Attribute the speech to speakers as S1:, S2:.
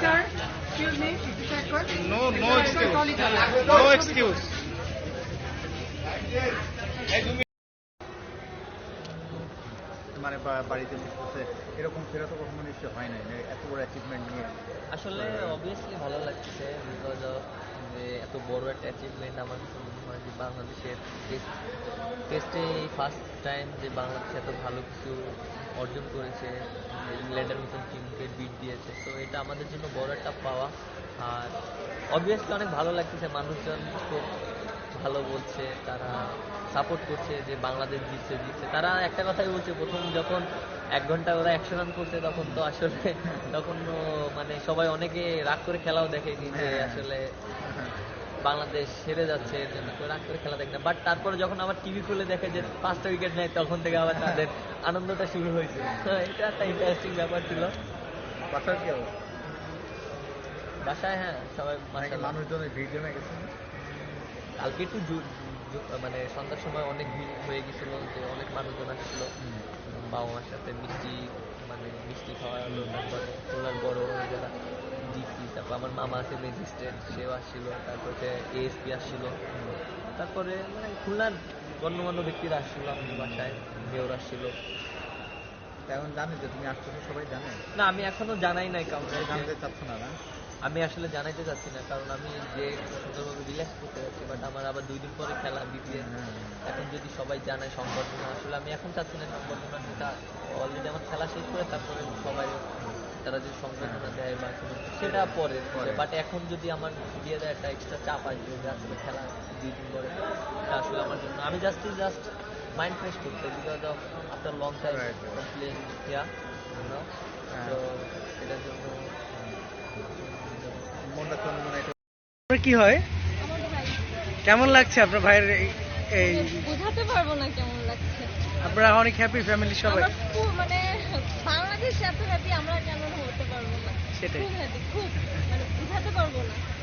S1: sir. Excuse me.
S2: No, no excuse. No excuse.
S3: মানে বাড়িতে বসে এরকম ফেরা তো কখনো নিশ্চয় হয় নাই মানে এত বড় অ্যাচিভমেন্ট নিয়ে
S4: আসলে অবভিয়াসলি ভালো লাগছে বিকজ অফ যে এত বড় একটা অ্যাচিভমেন্ট আমার কাছে মনে হয় যে বাংলাদেশের টেস্টে ফার্স্ট টাইম যে বাংলাদেশ এত ভালো কিছু অর্জন করেছে ইংল্যান্ডের মতন টিমকে বিট দিয়েছে তো এটা আমাদের জন্য বড় একটা পাওয়া আর অবভিয়াসলি অনেক ভালো লাগতেছে, মানুষজন খুব ভালো বলছে, তারা সাপোর্ট করছে যে বাংলাদেশ জিতছে জিতছে তারা একটা কথাই বলছে, প্রথম যখন এক ঘণ্টা ওরা একশো রান করছে, তখন তো আসলে তখন মানে সবাই অনেকে রাগ করে খেলাও দেখেনি যে। আসলে বাংলাদেশ হেরে যাচ্ছে এর জন্য রাগ করে খেলা দেখে না। বাট তারপরে যখন আবার টিভি খুলে দেখে যে পাঁচটা উইকেট নেয় তখন থেকে আবার তাদের আনন্দটা শুরু হয়েছে। এটা একটা ইন্টারেস্টিং ব্যাপার ছিল।
S3: বাসার কি অবস্থা?
S4: বাসায় হ্যাঁ সবাই মাশাআল্লাহ।
S3: মানুষজনের ভিড় জমে গেছে?
S4: কালকে একটু মানে সন্ধ্যার সময় অনেক ভিড় হয়ে গেছিল যে অনেক মানুষজন আসছিল। বাবা মার সাথে মিষ্টি মানে মিষ্টি খাওয়া হলো তারপর খুলনার বড় বড় যারা ডিসি তারপর আমার মামা আছে ম্যাজিস্ট্রেট সেও আসছিল তারপরে এএসপি আসছিল। তারপরে মানে খুলনার গণ্যমান্য ব্যক্তিরা আসছিল আমাদের বাসায় মেয়র আসছিল।
S3: তা এখন জানি যে তুমি আসতেছো সবাই জানে?
S4: না আমি এখনও জানাই নাই কাউকে।
S3: জানতে চাচ্ছ না না?
S4: আমি আসলে জানাইতে চাচ্ছি না কারণ আমি যে সুন্দরভাবে রিল্যাক্স করতে যাচ্ছি বাট আমার আবার দুই দিন পরে খেলা বিপিএল এখন যদি সবাই জানায় সংবর্ধনা আসলে আমি এখন চাচ্ছি না সংবর্ধনা সেটা অলরেডি আমার খেলা শেষ করে তারপরে সবাই তারা যদি সংবর্ধনা দেয় বা কোনো সেটা পরে
S3: পরে।
S4: বাট এখন যদি আমার দিয়ে দেয় একটা এক্সট্রা চাপ আসবে যে আসলে খেলা দুই দিন পরে এটা আসলে আমার জন্য আমি জাস্ট জাস্ট মাইন্ড ফ্রেশ করতে because of after long time here
S3: হ্যাঁ।
S4: তো এটার জন্য
S3: মনটা কেমন মনে হয়?
S2: আপনার কি হয়?
S5: ভাই।
S2: কেমন লাগছে আপনার ভাইয়ের এই- এই
S5: বোঝাতে পারব না কেমন লাগছে।
S2: আপনারা অনেক হ্যাপি ফ্যামিলি সবাই।
S5: মানে বাংলাদেশ এত হ্যাপি আমরা
S2: সেটাই।
S5: খুব মানে বোঝাতে পারব না